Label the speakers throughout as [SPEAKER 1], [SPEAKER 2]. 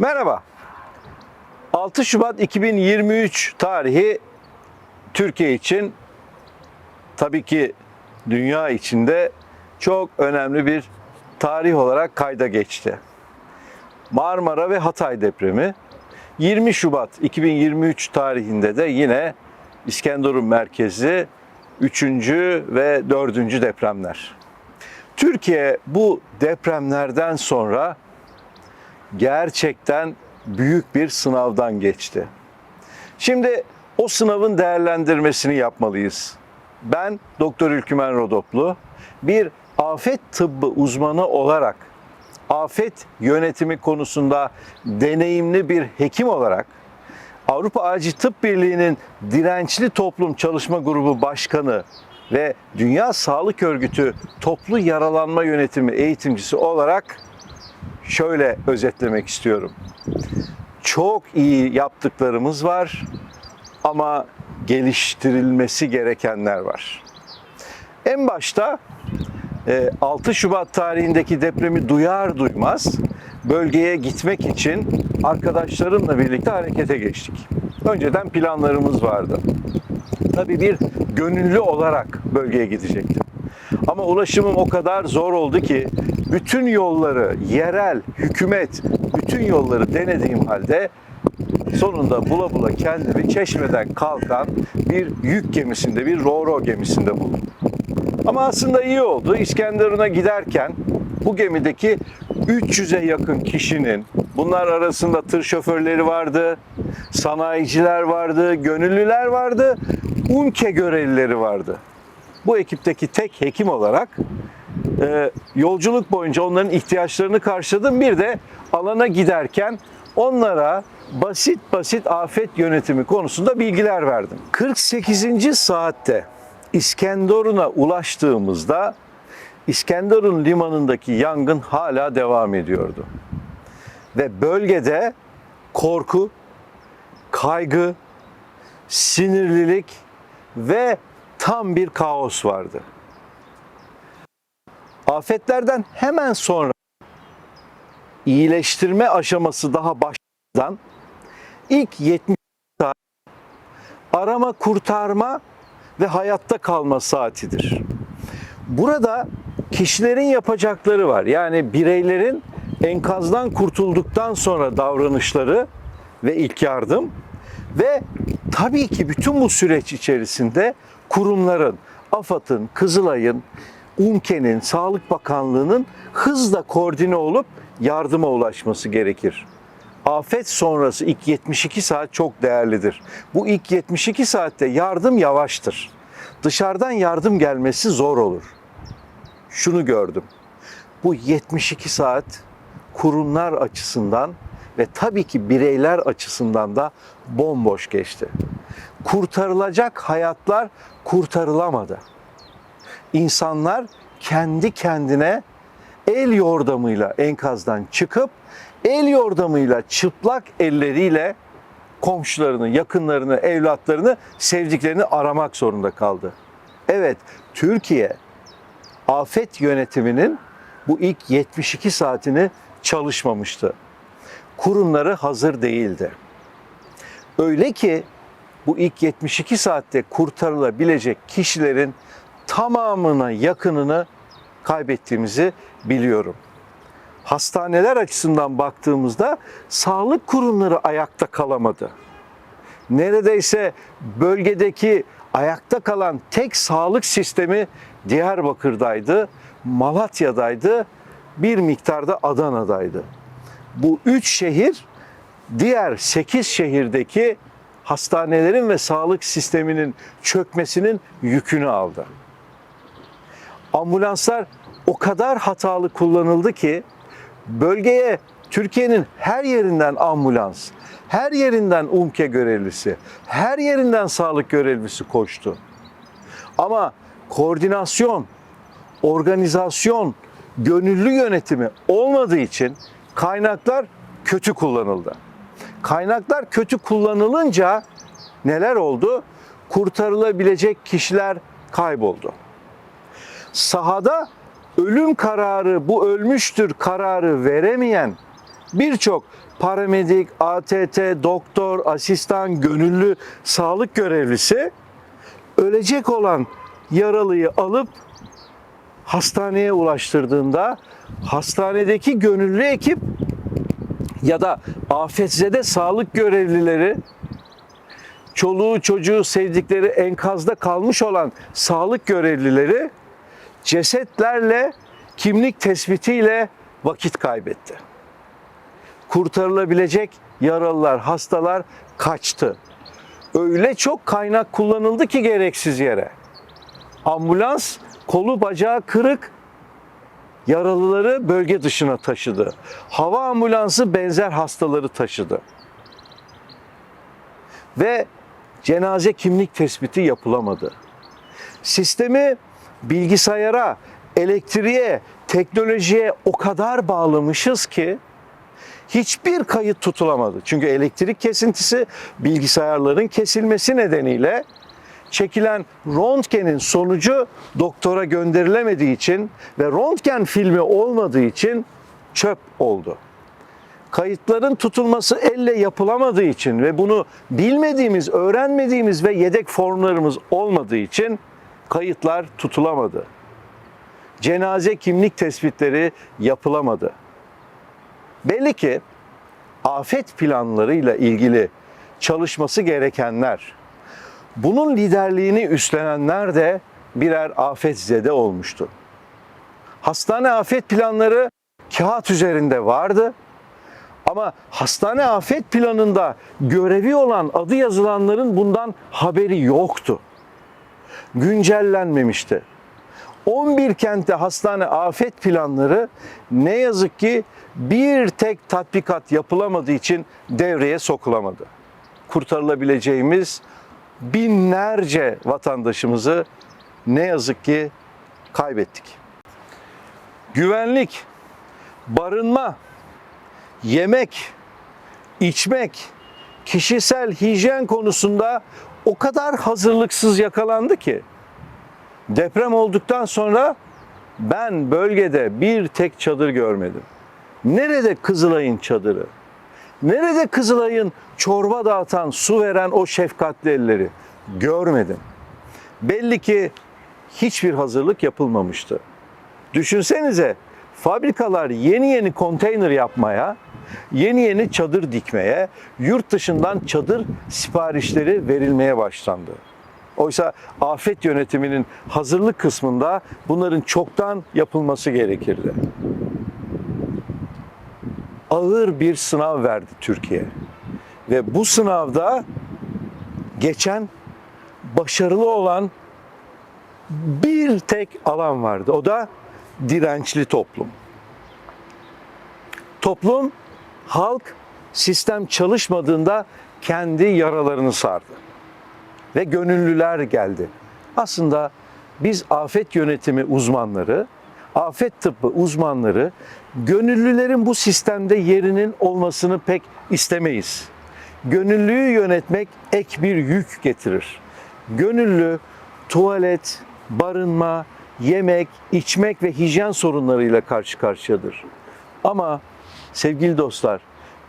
[SPEAKER 1] Merhaba. 6 Şubat 2023 tarihi Türkiye için tabii ki dünya içinde çok önemli bir tarih olarak kayda geçti. Marmara ve Hatay depremi 20 Şubat 2023 tarihinde de yine İskenderun merkezi 3. ve 4. depremler. Türkiye bu depremlerden sonra gerçekten büyük bir sınavdan geçti. Şimdi o sınavın değerlendirmesini yapmalıyız. Ben Doktor Ülkümen Rodoplu bir afet tıbbı uzmanı olarak afet yönetimi konusunda deneyimli bir hekim olarak Avrupa Acil Tıp Birliği'nin Dirençli Toplum Çalışma Grubu Başkanı ve Dünya Sağlık Örgütü Toplu Yaralanma Yönetimi eğitimcisi olarak şöyle özetlemek istiyorum. Çok iyi yaptıklarımız var ama geliştirilmesi gerekenler var. En başta e, 6 Şubat tarihindeki depremi duyar duymaz bölgeye gitmek için arkadaşlarımla birlikte harekete geçtik. Önceden planlarımız vardı. Tabii bir gönüllü olarak bölgeye gidecektim. Ama ulaşımım o kadar zor oldu ki bütün yolları, yerel, hükümet, bütün yolları denediğim halde sonunda bula bula kendimi çeşmeden kalkan bir yük gemisinde, bir ro gemisinde buldum. Ama aslında iyi oldu. İskenderun'a giderken bu gemideki 300'e yakın kişinin bunlar arasında tır şoförleri vardı, sanayiciler vardı, gönüllüler vardı, UNKE görevlileri vardı. Bu ekipteki tek hekim olarak e, yolculuk boyunca onların ihtiyaçlarını karşıladım. Bir de alana giderken onlara basit basit afet yönetimi konusunda bilgiler verdim. 48. saatte İskenderun'a ulaştığımızda İskenderun limanındaki yangın hala devam ediyordu. Ve bölgede korku, kaygı, sinirlilik ve tam bir kaos vardı. Afetlerden hemen sonra iyileştirme aşaması daha başladan ilk 70 saat arama kurtarma ve hayatta kalma saatidir. Burada kişilerin yapacakları var. Yani bireylerin enkazdan kurtulduktan sonra davranışları ve ilk yardım ve tabii ki bütün bu süreç içerisinde kurumların, AFAD'ın, Kızılay'ın, UNKE'nin, Sağlık Bakanlığı'nın hızla koordine olup yardıma ulaşması gerekir. Afet sonrası ilk 72 saat çok değerlidir. Bu ilk 72 saatte yardım yavaştır. Dışarıdan yardım gelmesi zor olur. Şunu gördüm. Bu 72 saat kurumlar açısından ve tabii ki bireyler açısından da bomboş geçti. Kurtarılacak hayatlar kurtarılamadı. İnsanlar kendi kendine el yordamıyla enkazdan çıkıp el yordamıyla çıplak elleriyle komşularını, yakınlarını, evlatlarını, sevdiklerini aramak zorunda kaldı. Evet, Türkiye afet yönetiminin bu ilk 72 saatini çalışmamıştı. Kurumları hazır değildi. Öyle ki bu ilk 72 saatte kurtarılabilecek kişilerin tamamına yakınını kaybettiğimizi biliyorum. Hastaneler açısından baktığımızda sağlık kurumları ayakta kalamadı. Neredeyse bölgedeki ayakta kalan tek sağlık sistemi Diyarbakır'daydı, Malatya'daydı, bir miktarda Adana'daydı. Bu üç şehir diğer sekiz şehirdeki hastanelerin ve sağlık sisteminin çökmesinin yükünü aldı. Ambulanslar o kadar hatalı kullanıldı ki bölgeye Türkiye'nin her yerinden ambulans, her yerinden UMKE görevlisi, her yerinden sağlık görevlisi koştu. Ama koordinasyon, organizasyon, gönüllü yönetimi olmadığı için kaynaklar kötü kullanıldı. Kaynaklar kötü kullanılınca neler oldu? Kurtarılabilecek kişiler kayboldu. Sahada ölüm kararı, bu ölmüştür kararı veremeyen birçok paramedik, ATT, doktor, asistan, gönüllü sağlık görevlisi ölecek olan yaralıyı alıp hastaneye ulaştırdığında hastanedeki gönüllü ekip ya da afetzede sağlık görevlileri çoluğu çocuğu sevdikleri enkazda kalmış olan sağlık görevlileri cesetlerle kimlik tespitiyle vakit kaybetti. Kurtarılabilecek yaralılar, hastalar kaçtı. Öyle çok kaynak kullanıldı ki gereksiz yere. Ambulans kolu bacağı kırık yaralıları bölge dışına taşıdı. Hava ambulansı benzer hastaları taşıdı. Ve cenaze kimlik tespiti yapılamadı. Sistemi bilgisayara, elektriğe, teknolojiye o kadar bağlamışız ki hiçbir kayıt tutulamadı. Çünkü elektrik kesintisi bilgisayarların kesilmesi nedeniyle çekilen röntgenin sonucu doktora gönderilemediği için ve röntgen filmi olmadığı için çöp oldu. Kayıtların tutulması elle yapılamadığı için ve bunu bilmediğimiz, öğrenmediğimiz ve yedek formlarımız olmadığı için kayıtlar tutulamadı. Cenaze kimlik tespitleri yapılamadı. Belli ki afet planlarıyla ilgili çalışması gerekenler, bunun liderliğini üstlenenler de birer afetzede olmuştu. Hastane afet planları kağıt üzerinde vardı. Ama hastane afet planında görevi olan adı yazılanların bundan haberi yoktu. Güncellenmemişti. 11 kentte hastane afet planları ne yazık ki bir tek tatbikat yapılamadığı için devreye sokulamadı. Kurtarılabileceğimiz binlerce vatandaşımızı ne yazık ki kaybettik. Güvenlik, barınma, yemek, içmek, kişisel hijyen konusunda o kadar hazırlıksız yakalandı ki deprem olduktan sonra ben bölgede bir tek çadır görmedim. Nerede Kızılay'ın çadırı? Nerede Kızılay'ın çorba dağıtan, su veren o şefkatli elleri? Görmedim. Belli ki hiçbir hazırlık yapılmamıştı. Düşünsenize fabrikalar yeni yeni konteyner yapmaya, yeni yeni çadır dikmeye, yurt dışından çadır siparişleri verilmeye başlandı. Oysa afet yönetiminin hazırlık kısmında bunların çoktan yapılması gerekirdi. Ağır bir sınav verdi Türkiye. Ve bu sınavda geçen başarılı olan bir tek alan vardı. O da dirençli toplum. Toplum, halk sistem çalışmadığında kendi yaralarını sardı. Ve gönüllüler geldi. Aslında biz afet yönetimi uzmanları, afet tıbbı uzmanları gönüllülerin bu sistemde yerinin olmasını pek istemeyiz. Gönüllüyü yönetmek ek bir yük getirir. Gönüllü tuvalet, barınma, yemek, içmek ve hijyen sorunlarıyla karşı karşıyadır. Ama sevgili dostlar,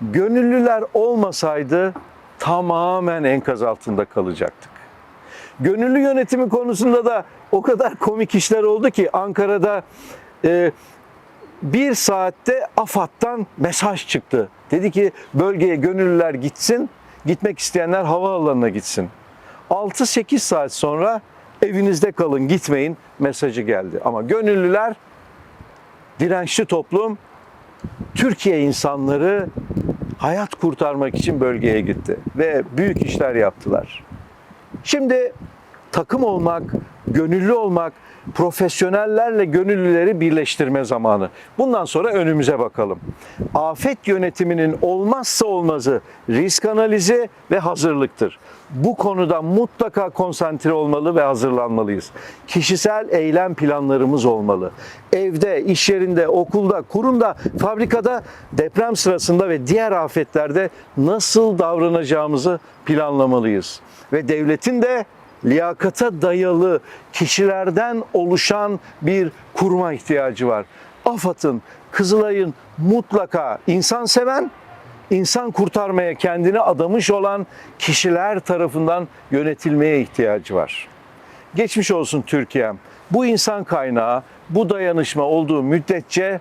[SPEAKER 1] gönüllüler olmasaydı tamamen enkaz altında kalacaktık. Gönüllü yönetimi konusunda da o kadar komik işler oldu ki Ankara'da e, bir saatte AFAD'dan mesaj çıktı. Dedi ki bölgeye gönüllüler gitsin, gitmek isteyenler havaalanına gitsin. 6-8 saat sonra evinizde kalın gitmeyin mesajı geldi. Ama gönüllüler dirençli toplum Türkiye insanları hayat kurtarmak için bölgeye gitti ve büyük işler yaptılar. Şimdi takım olmak, gönüllü olmak, profesyonellerle gönüllüleri birleştirme zamanı. Bundan sonra önümüze bakalım. Afet yönetiminin olmazsa olmazı risk analizi ve hazırlıktır. Bu konuda mutlaka konsantre olmalı ve hazırlanmalıyız. Kişisel eylem planlarımız olmalı. Evde, iş yerinde, okulda, kurumda, fabrikada, deprem sırasında ve diğer afetlerde nasıl davranacağımızı planlamalıyız. Ve devletin de liyakata dayalı kişilerden oluşan bir kuruma ihtiyacı var. AFAD'ın, Kızılay'ın mutlaka insan seven, insan kurtarmaya kendini adamış olan kişiler tarafından yönetilmeye ihtiyacı var. Geçmiş olsun Türkiye'm. Bu insan kaynağı, bu dayanışma olduğu müddetçe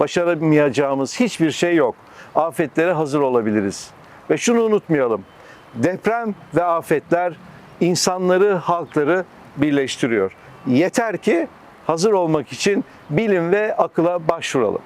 [SPEAKER 1] başaramayacağımız hiçbir şey yok. Afetlere hazır olabiliriz. Ve şunu unutmayalım. Deprem ve afetler insanları, halkları birleştiriyor. Yeter ki hazır olmak için bilim ve akıla başvuralım.